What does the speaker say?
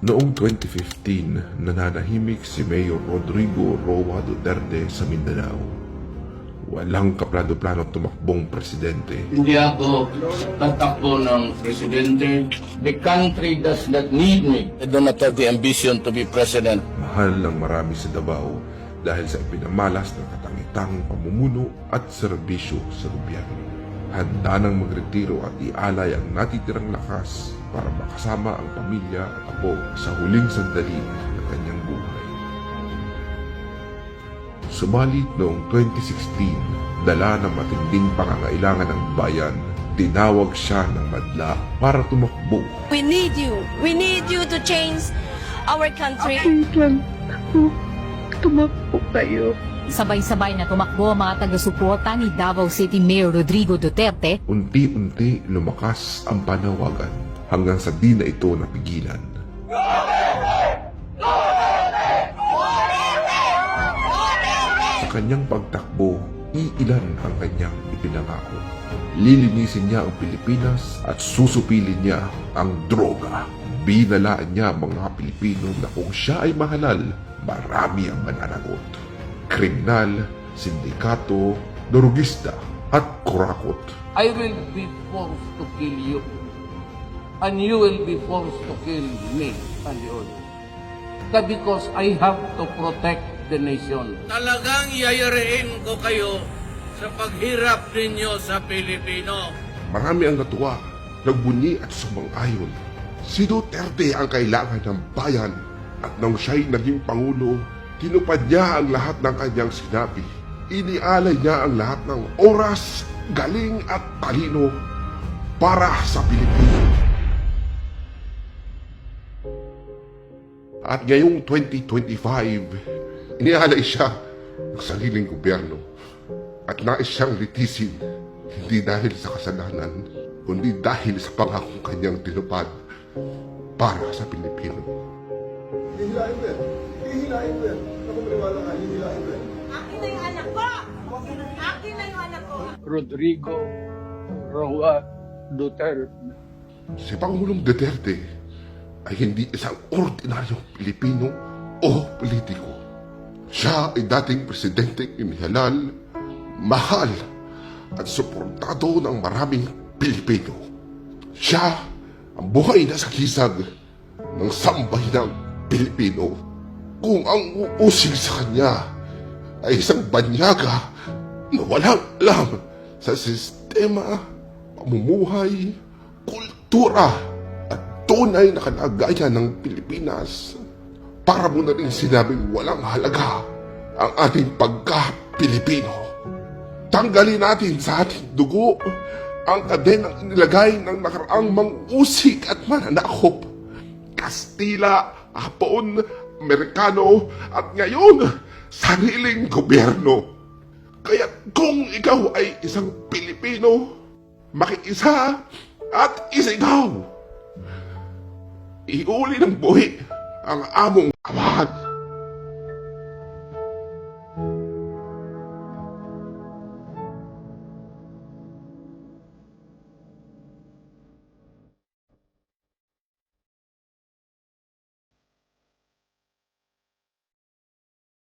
Noong 2015, nananahimik si Mayor Rodrigo Roa Duterte sa Mindanao. Walang kaplano-plano tumakbong presidente. Hindi ako tatakbo ng presidente. The country does not need me. I do not have the ambition to be president. Mahal ng marami sa Davao dahil sa ipinamalas ng katangitang pamumuno at serbisyo sa gobyerno. Handa nang magretiro at ialay ang natitirang lakas para makasama ang pamilya at apo sa huling sandali ng kanyang buhay. Subalit noong 2016, dala ng matinding pangangailangan ng bayan, tinawag siya ng madla para tumakbo We need you. We need you to change our country. Wait lang ako. Tumakbo kayo. Sabay-sabay na tumakbo ang mga taga-suporta ni Davao City Mayor Rodrigo Duterte Unti-unti lumakas ang panawagan hanggang sa di na ito napigilan. Sa kanyang pagtakbo, iilan ang kanyang ipinangako. Lilinisin niya ang Pilipinas at susupilin niya ang droga. Binalaan niya ang mga Pilipino na kung siya ay mahalal, marami ang mananagot. Kriminal, sindikato, dorugista at kurakot. I will be forced to kill you. And you will be forced to kill me and you. That because I have to protect the nation. Talagang yayariin ko kayo sa paghirap ninyo sa Pilipino. Marami ang natuwa, nagbunyi at sumang-ayon. Si Duterte ang kailangan ng bayan at nang siya'y naging Pangulo, tinupad niya ang lahat ng kanyang sinabi. Inialay niya ang lahat ng oras, galing at talino para sa Pilipino. At ngayong 2025, inialay siya ng sariling gobyerno at nais siyang litisin hindi dahil sa kasalanan, kundi dahil sa pangakong kanyang tinupad para sa Pilipino. Hihilahin ko yan. Hihilahin ko yan. Ako maniwala ka, hihilahin ko yan. Akin na yung anak ko. Akin na yung anak ko. Rodrigo Roa Duterte. Si Pangulong Duterte ay hindi isang ordinaryong Pilipino o politiko. Siya ay dating presidenteng inihalal, mahal at suportado ng maraming Pilipino. Siya ang buhay na sakisag ng sambahinang Pilipino. Kung ang uusig sa kanya ay isang banyaga na walang alam sa sistema, pamumuhay, kultura at tunay na kalagayan ng Pilipinas. Para mo na rin sinabing walang halaga ang ating pagka-Pilipino. Tanggalin natin sa ating dugo ang kadenang inilagay ng nakaraang mangusik at mananakop. Kastila, Hapon, Amerikano at ngayon, sariling gobyerno. Kaya kung ikaw ay isang Pilipino, makiisa at isigaw. Iuli ng buhi ang among amahan.